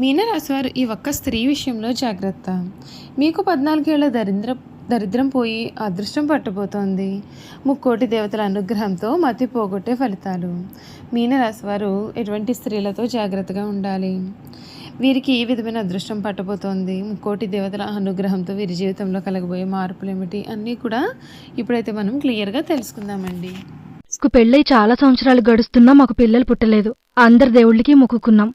మీనరాశివారు ఈ ఒక్క స్త్రీ విషయంలో జాగ్రత్త. మీకు పద్నాలుగేళ్ళ దరిద్ర దరిద్రం పోయి అదృష్టం పట్టబోతోంది. ముక్కోటి దేవతల అనుగ్రహంతో మతి పోగొట్టే ఫలితాలు. మీనరాశివారు ఎటువంటి స్త్రీలతో జాగ్రత్తగా ఉండాలి? వీరికి ఏ విధమైన అదృష్టం పట్టబోతోంది. ముక్కోటి దేవతల అనుగ్రహంతో వీరి జీవితంలో కలగబోయే మార్పులు ఏమిటి అన్నీ కూడా ఇప్పుడైతే మనం క్లియర్గా తెలుసుకుందామండి. పెళ్ళై చాలా సంవత్సరాలు గడుస్తున్నా మాకు పిల్లలు పుట్టలేదు. అందరి దేవుళ్ళకి మొక్కుకున్నాం.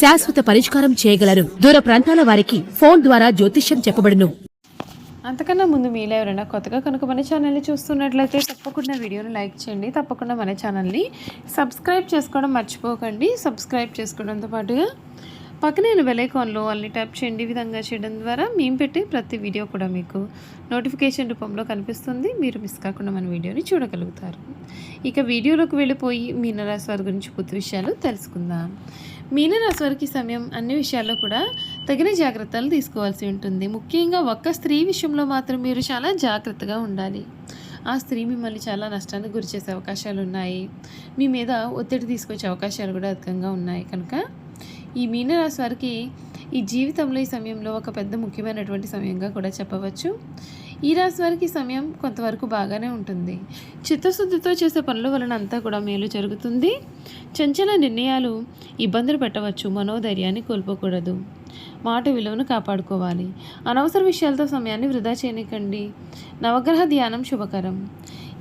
శాశ్వత పరిష్కారం చేయగలరు. దూర ప్రాంతాల వారికి ఫోన్ ద్వారా జ్యోతిష్యం చెప్పబడును. అంతకన్నా ముందు మీలో ఎవరైనా కొత్తగా కనుక మన ఛానల్ని చూస్తున్నట్లయితే తప్పకుండా వీడియోని లైక్ చేయండి. తప్పకుండా మన ఛానల్ని సబ్స్క్రైబ్ చేసుకోవడం మర్చిపోకండి. సబ్స్క్రైబ్ చేసుకోవడంతో పాటుగా పక్కనే బెలైకాన్లో అన్ని ట్యాప్ చేయండి. ఈ విధంగా చేయడం ద్వారా మేము పెట్టే ప్రతి వీడియో కూడా మీకు నోటిఫికేషన్ రూపంలో కనిపిస్తుంది. మీరు మిస్ కాకుండా మన వీడియోని చూడగలుగుతారు. ఇక వీడియోలోకి వెళ్ళిపోయి మీనరాశి వారి గురించి పూర్తి విషయాలు తెలుసుకుందాం. మీనరాశి వారికి సమయం అన్ని విషయాల్లో కూడా తగిన జాగ్రత్తలు తీసుకోవాల్సి ఉంటుంది. ముఖ్యంగా ఒక్క స్త్రీ విషయంలో మాత్రం మీరు చాలా జాగ్రత్తగా ఉండాలి. ఆ స్త్రీ మిమ్మల్ని చాలా నష్టానికి గురి చేసే అవకాశాలు ఉన్నాయి. మీ మీద ఒత్తిడి తీసుకొచ్చే అవకాశాలు కూడా అధికంగా ఉన్నాయి. కనుక ఈ మీనరాశి వారికి ఈ జీవితంలో ఈ సమయంలో ఒక పెద్ద ముఖ్యమైనటువంటి సమయంగా కూడా చెప్పవచ్చు. ఈ రాశి వారికి సమయం కొంతవరకు బాగానే ఉంటుంది. చిత్తశుద్ధితో చేసే పనుల వలన అంతా కూడా మేలు జరుగుతుంది. చంచల నిర్ణయాలు ఇబ్బందులు పెట్టవచ్చు. మనోధైర్యాన్ని కోల్పోకూడదు. మాట విలువను కాపాడుకోవాలి. అనవసర విషయాలతో సమయాన్ని వృధా చేయనికండి. నవగ్రహ ధ్యానం శుభకరం.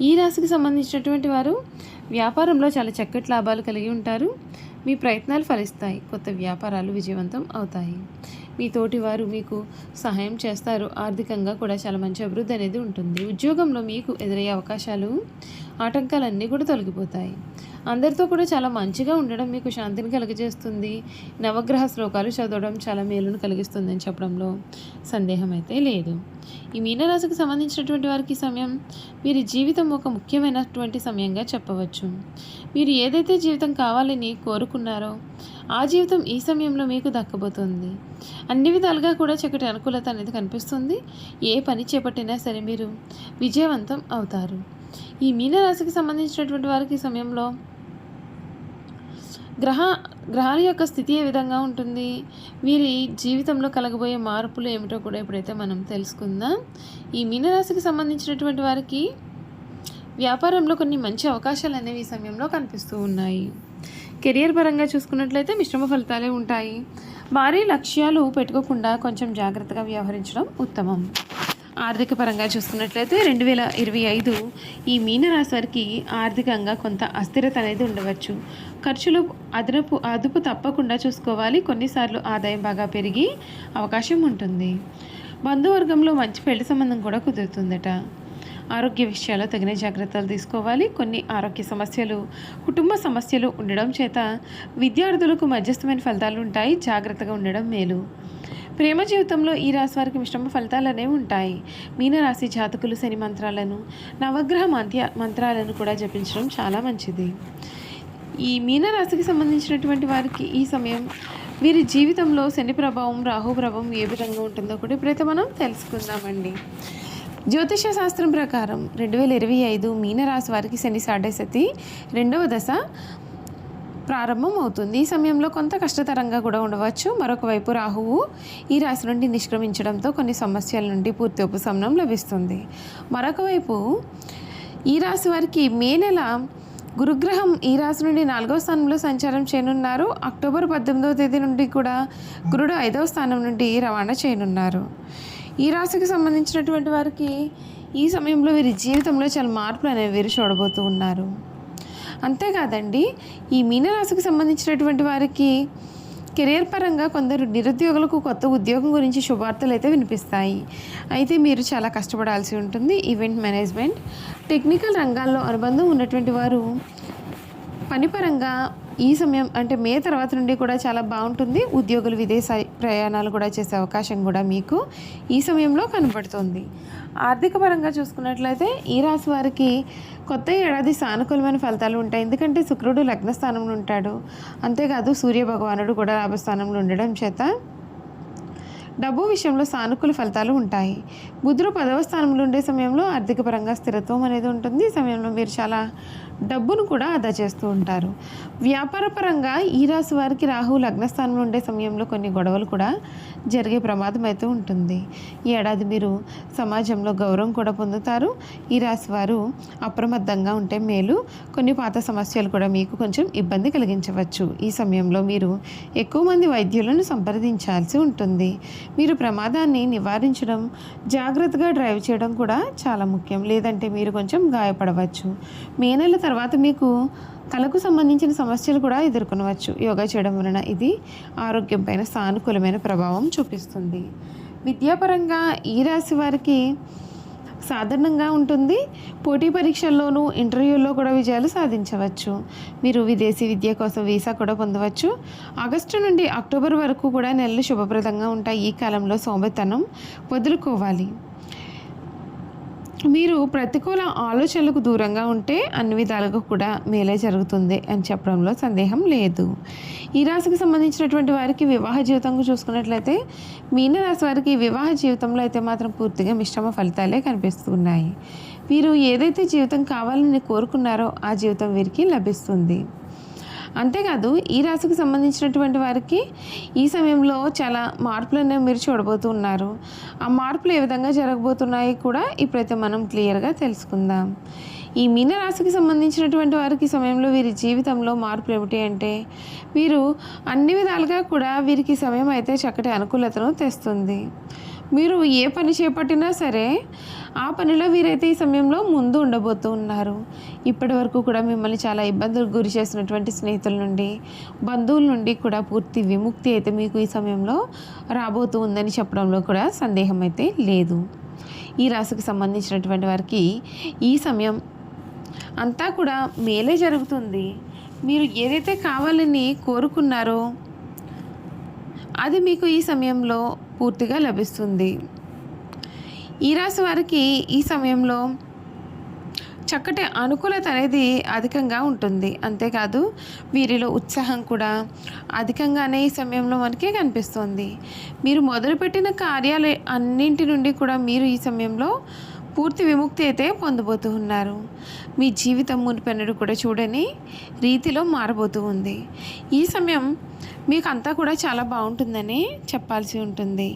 ఈ రాశికి సంబంధించినటువంటి వారు వ్యాపారంలో చాలా చక్కటి లాభాలు కలిగి ఉంటారు. మీ ప్రయత్నాలు ఫలిస్తాయి. కొత్త వ్యాపారాలు విజయవంతం అవుతాయి. మీ తోటి వారు మీకు సహాయం చేస్తారు. ఆర్థికంగా కూడా చాలా మంచి అభివృద్ధి అనేది ఉంటుంది. ఉద్యోగంలో మీకు ఎదురయ్యే అవకాశాలు ఆటంకాలన్నీ కూడా తొలగిపోతాయి. అందరితో కూడా చాలా మంచిగా ఉండడం మీకు శాంతిని కలిగజేస్తుంది. నవగ్రహ శ్లోకాలు చదవడం చాలా మేలును కలిగిస్తుందని చెప్పడంలో సందేహం అయితే లేదు. ఈ మీనరాశికి సంబంధించినటువంటి వారికి సమయం మీరు జీవితం ఒక ముఖ్యమైనటువంటి సమయంగా చెప్పవచ్చు. మీరు ఏదైతే జీవితం కావాలని కోరుకున్నారో ఆ జీవితం ఈ సమయంలో మీకు దక్కబోతుంది. అన్ని విధాలుగా కూడా చక్కటి అనుకూలత అనేది కనిపిస్తుంది. ఏ పని చేపట్టినా సరే మీరు విజయవంతం అవుతారు. ఈ మీనరాశికి సంబంధించినటువంటి వారికి ఈ సమయంలో గ్రహ గ్రహాల యొక్క స్థితి ఏ విధంగా ఉంటుంది? వీరి జీవితంలో కలగబోయే మార్పులు ఏమిటో కూడా ఇప్పుడైతే మనం తెలుసుకుందాం. ఈ మీనరాశికి సంబంధించినటువంటి వారికి వ్యాపారంలో కొన్ని మంచి అవకాశాలు అనేవి ఈ సమయంలో కనిపిస్తూ ఉన్నాయి. కెరియర్ పరంగా చూసుకున్నట్లయితే మిశ్రమ ఫలితాలే ఉంటాయి. భారీ లక్ష్యాలు పెట్టుకోకుండా కొంచెం జాగ్రత్తగా వ్యవహరించడం ఉత్తమం. ఆర్థిక పరంగా చూసుకున్నట్లయితే రెండు వేల ఇరవై ఐదు ఈ మీనరాశి వారికి ఆర్థికంగా కొంత అస్థిరత అనేది ఉండవచ్చు. ఖర్చులు అదనపు అదుపు తప్పకుండా చూసుకోవాలి. కొన్నిసార్లు ఆదాయం బాగా పెరిగి అవకాశం ఉంటుంది. బంధువర్గంలో మంచి పెళ్ళి సంబంధం కూడా కుదురుతుందట. ఆరోగ్య విషయాల్లో తగిన జాగ్రత్తలు తీసుకోవాలి. కొన్ని ఆరోగ్య సమస్యలు కుటుంబ సమస్యలు ఉండడం చేత విద్యార్థులకు మధ్యస్థమైన ఫలితాలు ఉంటాయి. జాగ్రత్తగా ఉండడం మేలు. ప్రేమ జీవితంలో ఈ రాశి వారికి మిశ్రమ ఫలితాలు అనేవి ఉంటాయి. మీనరాశి జాతకులు శని మంత్రాలను నవగ్రహ మంత్య మంత్రాలను కూడా జపించడం చాలా మంచిది. ఈ మీనరాశికి సంబంధించినటువంటి వారికి ఈ సమయం వీరి జీవితంలో శని ప్రభావం రాహు ప్రభావం ఏ విధంగా ఉంటుందో కూడా ఇప్పుడైతే మనం తెలుసుకుందామండి. జ్యోతిష శాస్త్రం ప్రకారం రెండు వేల ఇరవై ఐదు మీనరాశి వారికి శని సాడేసతి రెండవ దశ ప్రారంభం అవుతుంది. ఈ సమయంలో కొంత కష్టతరంగా కూడా ఉండవచ్చు. మరొక వైపు రాహువు ఈ రాశి నుండి నిష్క్రమించడంతో కొన్ని సమస్యల నుండి పూర్తి ఉపశమనం లభిస్తుంది. మరొక వైపు ఈ రాశి వారికి మే నెల గురుగ్రహం ఈ రాశి నుండి నాలుగవ స్థానంలో సంచారం చేయనున్నారు. అక్టోబర్ పద్దెనిమిదవ తేదీ నుండి కూడా గురుడు ఐదవ స్థానం నుండి రవాణా చేయనున్నారు. ఈ రాశికి సంబంధించినటువంటి వారికి ఈ సమయంలో వీరి జీవితంలో చాలా మార్పులు అనేవి వీరు చూడబోతూ ఉన్నారు. అంతేకాదండి ఈ మీనరాశికి సంబంధించినటువంటి వారికి కెరియర్ పరంగా కొందరు నిరుద్యోగులకు కొత్త ఉద్యోగం గురించి శుభార్తలు అయితే వినిపిస్తాయి. అయితే మీరు చాలా కష్టపడాల్సి ఉంటుంది. ఈవెంట్ మేనేజ్మెంట్ టెక్నికల్ రంగాల్లో అనుబంధం ఉన్నటువంటి వారు పనిపరంగా ఈ సమయం అంటే మే తర్వాత నుండి కూడా చాలా బాగుంటుంది. ఉద్యోగులు విదేశ ప్రయాణాలు కూడా చేసే అవకాశం కూడా మీకు ఈ సమయంలో కనబడుతుంది. ఆర్థిక పరంగా చూసుకున్నట్లయితే ఈ రాశి వారికి కొత్త ఏడాది సానుకూలమైన ఫలితాలు ఉంటాయి. ఎందుకంటే శుక్రుడు లగ్న స్థానంలో ఉంటాడు. అంతేకాదు సూర్య భగవానుడు కూడా లాభస్థానంలో ఉండడం చేత డబ్బు విషయంలో సానుకూల ఫలితాలు ఉంటాయి. బుధుడు పదవ స్థానంలో ఉండే సమయంలో ఆర్థిక పరంగా స్థిరత్వం అనేది ఉంటుంది. ఈ సమయంలో మీరు చాలా డబ్బును కూడా ఆదా చేస్తూ ఉంటారు. వ్యాపారపరంగా ఈ రాశి వారికి రాహు లగ్నస్థానంలో ఉండే సమయంలో కొన్ని గొడవలు కూడా జరిగే ప్రమాదం అయితే ఉంటుంది. ఈ ఏడాది మీరు సమాజంలో గౌరవం కూడా పొందుతారు. ఈ రాశి వారు అప్రమత్తంగా ఉంటే మేలు. కొన్ని పాత సమస్యలు కూడా మీకు కొంచెం ఇబ్బంది కలిగించవచ్చు. ఈ సమయంలో మీరు ఎక్కువ మంది వైద్యులను సంప్రదించాల్సి ఉంటుంది. మీరు ప్రమాదాన్ని నివారించడం జాగ్రత్తగా డ్రైవ్ చేయడం కూడా చాలా ముఖ్యం. లేదంటే మీరు కొంచెం గాయపడవచ్చు. మే నెల తర్వాత మీకు తలకు సంబంధించిన సమస్యలు కూడా ఎదుర్కొనవచ్చు. యోగా చేయడం వలన ఇది ఆరోగ్యంపైన సానుకూలమైన ప్రభావం చూపిస్తుంది. విద్యాపరంగా ఈ రాశి వారికి సాధారణంగా ఉంటుంది. పోటీ పరీక్షల్లోనూ ఇంటర్వ్యూల్లో కూడా విజయాలు సాధించవచ్చు. మీరు విదేశీ విద్య కోసం వీసా కూడా పొందవచ్చు. ఆగస్టు నుండి అక్టోబర్ వరకు కూడా నెలలు శుభప్రదంగా ఉంటాయి ఈ కాలంలో సోమతనం వదులుకోవాలి మీరు ప్రతికూల ఆలోచనలకు దూరంగా ఉంటే అన్ని విధాలుగా కూడా మేలే జరుగుతుంది అని చెప్పడంలో సందేహం లేదు. ఈ రాశికి సంబంధించినటువంటి వారికి వివాహ జీవితంగా చూసుకున్నట్లయితే మీన రాశి వారికి వివాహ జీవితంలో అయితే మాత్రం పూర్తిగా మిశ్రమ ఫలితాలే కనిపిస్తున్నాయి. వీరు ఏదైతే జీవితం కావాలని కోరుకున్నారో ఆ జీవితం వీరికి లభిస్తుంది. అంతేకాదు ఈ రాశికి సంబంధించినటువంటి వారికి ఈ సమయంలో చాలా మార్పులు అనేవి మీరు చూడబోతూ ఉన్నారు ఆ మార్పులు ఏ విధంగా జరగబోతున్నాయి కూడా ఇప్పుడైతే మనం క్లియర్గా తెలుసుకుందాం. ఈ మీనరాశికి సంబంధించినటువంటి వారికి సమయంలో వీరి జీవితంలో మార్పులు ఏమిటి అంటే వీరు అన్ని విధాలుగా కూడా వీరికి సమయం అయితే చక్కటి అనుకూలతను తెస్తుంది. మీరు ఏ పని చేపట్టినా సరే ఆ పనిలో వీరైతే ఈ సమయంలో ముందు ఉండబోతూ ఉన్నారు. ఇప్పటి వరకు కూడా మిమ్మల్ని చాలా ఇబ్బందులకు గురి చేసినటువంటి స్నేహితుల నుండి బంధువుల నుండి కూడా పూర్తి విముక్తి అయితే మీకు ఈ సమయంలో రాబోతూ ఉందని చెప్పడంలో కూడా సందేహం అయితే లేదు. ఈ రాశికి సంబంధించినటువంటి వారికి ఈ సమయం అంతా కూడా మేలే జరుగుతుంది. మీరు ఏదైతే కావాలని కోరుకున్నారో అది మీకు ఈ సమయంలో పూర్తిగా లభిస్తుంది. ఈ రాశి వారికి ఈ సమయంలో చక్కటి అనుకూలత అనేది అధికంగా ఉంటుంది. అంతేకాదు వీరిలో ఉత్సాహం కూడా అధికంగానే ఈ సమయంలో మనకి కనిపిస్తుంది. మీరు మొదలుపెట్టిన కార్యాలు అన్నింటి నుండి కూడా మీరు ఈ సమయంలో పూర్తి విముక్తి అయితే పొందబోతూ ఉన్నారు. మీ జీవితం మునిపెన్నడు కూడా చూడని రీతిలో మారబోతూ ఉంది. ఈ సమయం మీకు అంతా కూడా చాలా బాగుంటుందని చెప్పాల్సి ఉంటుంది.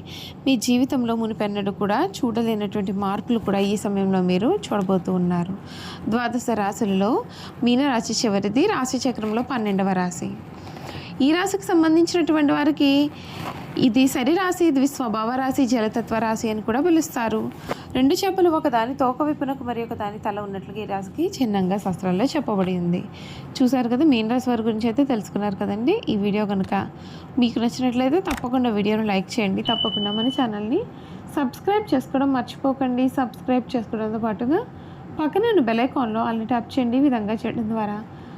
మీ జీవితంలో మునిపెన్నడు కూడా చూడలేనటువంటి మార్పులు కూడా ఈ సమయంలో మీరు చూడబోతూ ఉన్నారు. ద్వాదశ రాశులలో మీనరాశి చివరిది రాశి చక్రంలో పన్నెండవ రాశి. ఈ రాశికి సంబంధించినటువంటి వారికి ఇది సరి రాశి ఇది స్వభావ రాశి జలతత్వ రాశి అని కూడా పిలుస్తారు. రెండు చేపలు ఒకదాని తోక విప్పునకు మరి ఒక దాని తల ఉన్నట్లుగా ఈ రాశికి చిన్నంగా శాస్త్రాల్లో చెప్పబడి ఉంది చూసారు కదా మీన రాశి వారి గురించి అయితే తెలుసుకున్నారు కదండి. ఈ వీడియో కనుక మీకు నచ్చినట్లయితే తప్పకుండా వీడియోను లైక్ చేయండి. తప్పకుండా మన ఛానల్ని సబ్స్క్రైబ్ చేసుకోవడం మర్చిపోకండి. సబ్స్క్రైబ్ చేసుకోవడంతో పాటుగా పక్కన బెల్ ఐకాన్లో అల్ని ట్యాప్ చేయండి. ఈ విధంగా చేయడం ద్వారా